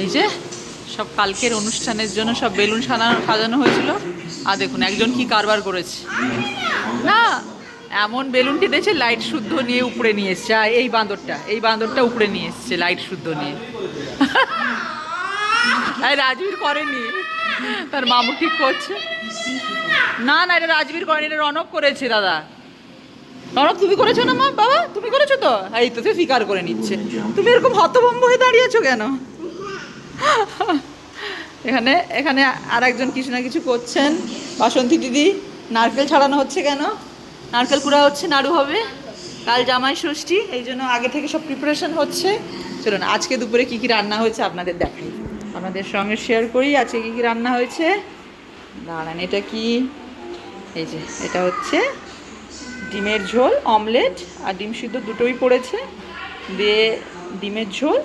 এই যে, সব কালকের অনুষ্ঠানের জন্য সব বেলুন সাজানো সাজানো হয়েছিল। আর দেখুন, একজন কি কারবার করেছে। না, এমন বেলুন কেটেছে লাইট শুদ্ধ নিয়ে উপরে নিয়ে এসছে। এই বাঁদরটা এই বাঁদরটা উপরে নিয়ে এসছে লাইট শুদ্ধ নিয়ে। আর রাজবীর করেনি। তার মামু ঠিক করছে। না না, এটা রাজবীর করেনি, এটা রনক করেছে, দাদা। রনক, তুমি করেছ না, মা? বাবা, তুমি করেছ তো? এই তো, সে স্বীকার করে নিচ্ছে। তুমি এরকম হতভম্ব হয়ে দাঁড়িয়েছো কেন? এখানে এখানে আর একজন কিছু না কিছু করছেন। বাসন্তী দিদি, নারকেল ছাড়ানো হচ্ছে কেন? নারকেল কুড়া হচ্ছে, নাড়ু হবে। কাল জামাই ষষ্ঠী, এই জন্য আগে থেকে সব প্রিপারেশন হচ্ছে। চলুন, আজকে দুপুরে কী কী রান্না হয়েছে আপনাদের দেখাই। আপনাদের সঙ্গে শেয়ার করি, আজকে কী কী রান্না হয়েছে। দাঁড়ান, এটা কি? এই যে, এটা হচ্ছে ডিমের ঝোল অমলেট আর ডিম সিদ্ধ দুটোই পড়েছে। দিয়ে ডিমের ঝোল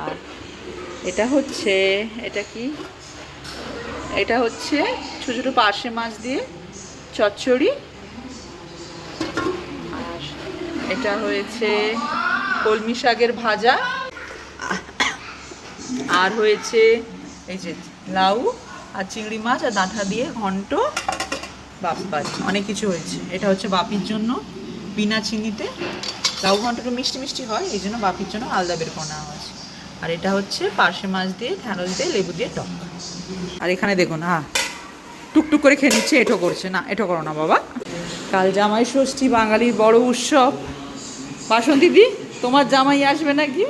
আর এটা হচ্ছে, এটা কি? এটা হচ্ছে ছোটো ছোটো পার্শে মাছ দিয়ে চচ্চড়ি। আর এটা হয়েছে কলমি শাকের ভাজা। আর হয়েছে এই যে লাউ আর চিংড়ি মাছ আর ডাঁটা দিয়ে ঘন্ট বাপ্পার অনেক কিছু হয়েছে। এটা হচ্ছে বাপির জন্য বিনা চিনিতে। লাউ ঘন্টটা মিষ্টি মিষ্টি হয়, এই জন্য বাপির জন্য আলাদা বের করে হয়েছে। আর এটা হচ্ছে পার্শে মাছ দিয়ে, ঢ্যাঁড়স দিয়ে, লেবু দিয়ে টক। আর এখানে দেখুন হ্যাঁ টুকটুক করে খেয়ে নিচ্ছে এটো করছে। না এটো করো না, বাবা। কাল জামাই ষষ্ঠী, বাঙালির বড় উৎসব। বাসন্তী দি, তোমার জামাই আসবে নাকি?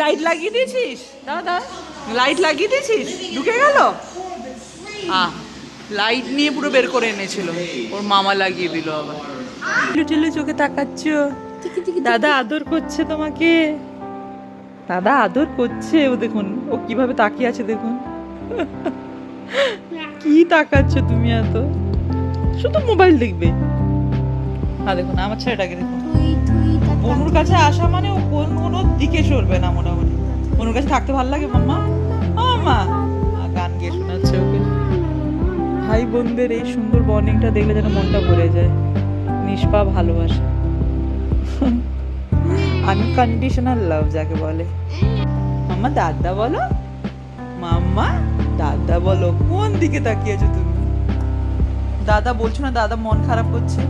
লাইট লাগিয়ে দিয়েছিস? দাদা লাইট লাগিয়ে দিয়েছিস? ঢুকে গেল? আহ লাইট নিয়ে পুরো বের করে এনেছিল। ওর মামা লাগিয়ে দিল আবার। চোখে তাকাচ্ছ। দাদা আদর করছে তোমাকে? দাদা আদর করছে ও দেখুন ও কীভাবে তাকিয়ে আছে দেখুন। কি তাকাচ্ছ তুমি এত? শুধু মোবাইল দেখবে। না দেখুন আমার ছেলেটাকে দেখুন। বনুর কাছে আসা মানে ও কোন কোনো দিকে সরবে না মোটামুটি। বনুর কাছে থাকতে ভালো লাগে মাম্মা? ও মা। গান গিয়ে শোনাচ্ছে ওকে। ভাই বোনদের এই সুন্দর বন্ডিংটা দেখলে যেন মনটা ভরে যায়। নিষ্পা ভালোবাসা। আনকন্ডিশনাল লাভ যাকে বলে। মাম্মা, দাদা বলো? মাম্মা, দাদা বলো, কোন দিকে তাকিয়েছো তুমি? দাদা, বলছো না দাদা মন খারাপ করছে?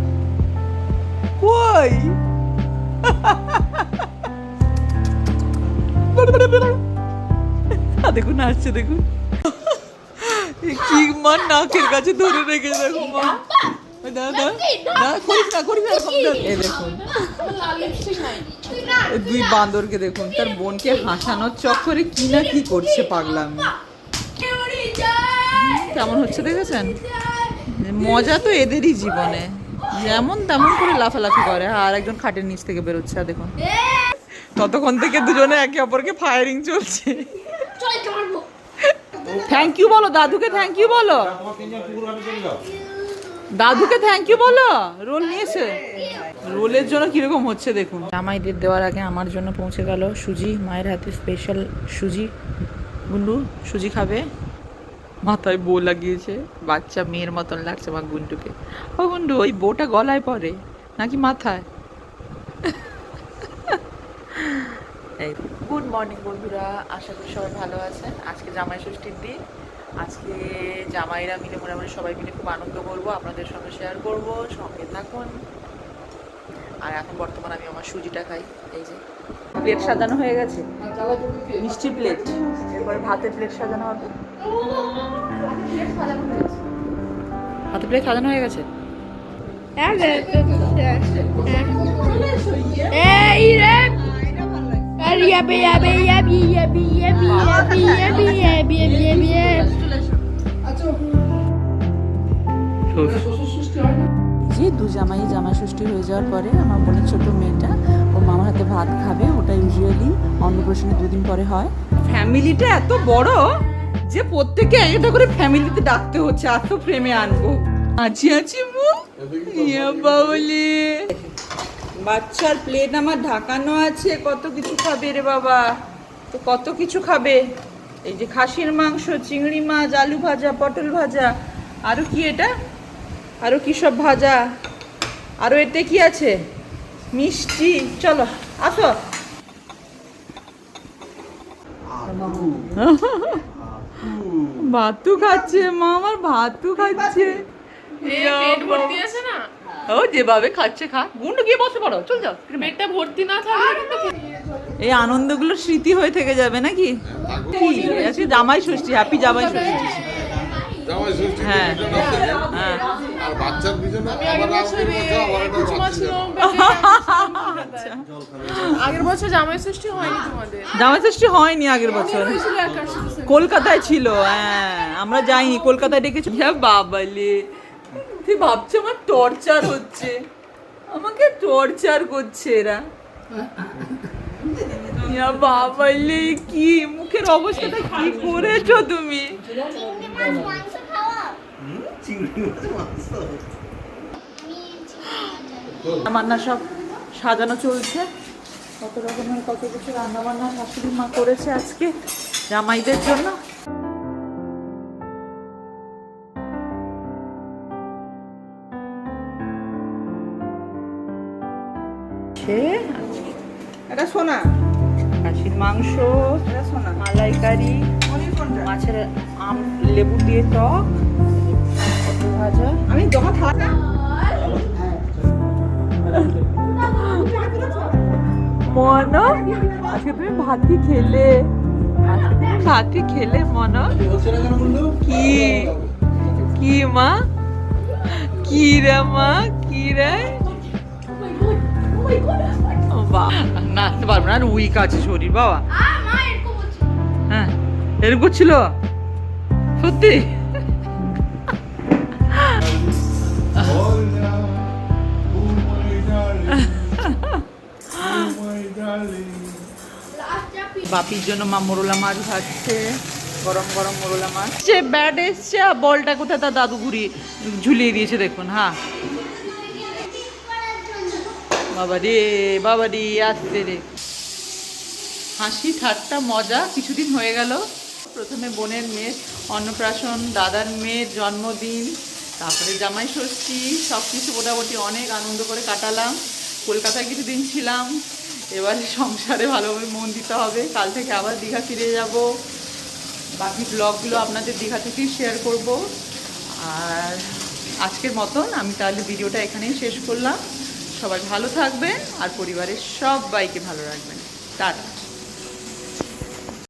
কই? দেখুন, আসছে, দেখুন। কি মা নাকের কাছে ধরে রেখে দেখো মা। দুই বান্দরকে দেখুন তার বোনকে হাসানোর চক্করে কি না কি করছে পাগলামি। কেমন হচ্ছে দেখেছেন? মজা তো এদেরই জীবনে। যেমন তেমন করে লাফালাফি করে আর একজন খাটের নিচ থেকে বেরোচ্ছে আর দেখুন। ততক্ষণ থেকে দুজনে একে অপরকে ফায়ারিং চলছে। থ্যাংক ইউ বলো দাদুকে থ্যাংক ইউ বলো। দাদুকে থ্যাংক ইউ বলো। রোল নিয়েছে? রোলের জন্য কীরকম হচ্ছে দেখুন। জামাইদের দেওয়ার আগে আমার জন্য পৌঁছে গেল। সুজি মায়ের হাতে স্পেশাল সুজি। গুন্ডু সুজি খাবে। মাথায় বউ লাগিয়েছে। বাচ্চা মেয়ের মতন লাগছে আমার গুন্ডুকে। ও গুন্ডু ওই বউটা গলায় পরে নাকি মাথায়? এই গুড মর্নিং বন্ধুরা। আশা করি সবাই ভালো আছেন। আজকে জামাই ষষ্ঠীর দিন। আজকে জামাইরা মিলে মোটামুটি সবাই মিলে খুব আনন্দ করব আপনাদের সঙ্গে শেয়ার করব সঙ্গে থাকুন। আর এখন বর্তমানে আমি আমার সুজিটা খাই এই যে। প্লেট সাজানো হয়ে গেছে? মিষ্টি প্লেট এরপরে ভাতের প্লেট সাজানো হবে। হাতে প্লেট সাজানো হয়ে গেছে? Hey, Rep! যে দু জামাই জামাই ষষ্ঠী হয়ে যাওয়ার পরে আমার বোনের ছোট মেয়েটা ওর মামার হাতে ভাত খাবে ওটা ইউজুয়ালি অন্নপ্রাশনে দুদিন পরে হয় ফ্যামিলিটা এত বড় যে প্রত্যেকে একটা করে ফ্যামিলিতে ডাকতে হচ্ছে এত প্রেমে আনব আছি আছি মু ইয়া বাবলি বাচ্চার প্লেট আমার ঢাকানো আছে, কত কিছু খাবে রে বাবা? তো কত কিছু খাবে? এই যে খাসির মাংস, চিংড়ি মাছ, আলু ভাজা, পটল ভাজা আরও কি এটা? আরও কী সব ভাজা? আরও এতে কি আছে? মিষ্টি। চলো, আসো। ভাতু খাচ্ছে, মা আমার ভাতু খাচ্ছে। না? ও যেভাবে খাচ্ছে খা। গুন্ডু গিয়ে বসে পড়ো চল যাও পেটটা ভর্তি না থাকলে এই আনন্দগুলো স্মৃতি হয়ে থেকে যাবে নাকি? কি? আজকে জামাই ষষ্ঠী হ্যাপি জামাই ষষ্ঠী। হ্যাঁ। হ্যাঁ আবার আগের বছরে আচ্ছা। জামাই ষষ্ঠী হয়নি তোমাদের? জামাই ষষ্ঠী হয়নি আগের বছর। কলকাতায় ছিল হ্যাঁ আমরা যাইনি কলকাতায় ডেকেছি। হ্যাঁ বাবালে তুই ভাবছ? আমার টর্চার হচ্ছে। আমাকে টর্চার করছে এরা। ইয়া বাবালে কি? মুখের অবস্থাটা কি করেছ তুমি? রান্না সব সাজানো চলছে। কত রকমের কত কিছু রান্না বান্না শাশুড়ি মা করেছে আজকে জামাইদের জন্য। সে এটা সোনা। খাসির মাংস এটা সোনা। মালাইকারি অনেক মাছের আম লেবু দিয়ে টক ভাজা। আমি দোকান থাকা মন আজকে তুমি ভাতি খেলে। আজকে তুমি ভাতি খেলে মন কি? কি মা? কি রে মা? কি রে? বাবা। নাচতে পারব না আর উইক আছে শরীর বাবা। হ্যাঁ এরকম ছিল সত্যি. বাপির জন্য মা মোরলা মাছ ভাজছে গরম গরম মোরলা মাছ। সে ব্যাট এসছে আর বলটা কোথায়? তার দাদু ঘুরিয়ে ঝুলিয়ে দিয়েছে দেখুন হ্যাঁ। বাবা রে বাবা রে আসছে রে। হাসি, ঠাট্টা, মজা কিছুদিন হয়ে গেল। প্রথমে বোনের মেয়ের অন্নপ্রাশন, দাদার মেয়ের জন্মদিন, তারপরে জামাই ষষ্ঠী সব কিছু মোটামুটি অনেক আনন্দ করে কাটালাম। কলকাতায় কিছুদিন ছিলাম। এবারে সংসারে ভালোভাবে মন দিতে হবে। কাল থেকে আবার দীঘা ফিরে যাব। বাকি ব্লগগুলো আপনাদের দীঘা থেকেই শেয়ার করব। আর আজকের মতন আমি তাহলে ভিডিওটা এখানেই শেষ করলাম। সবাই ভালো থাকবেন আর পরিবারের সবাইকে ভালো রাখবেন। টাটা।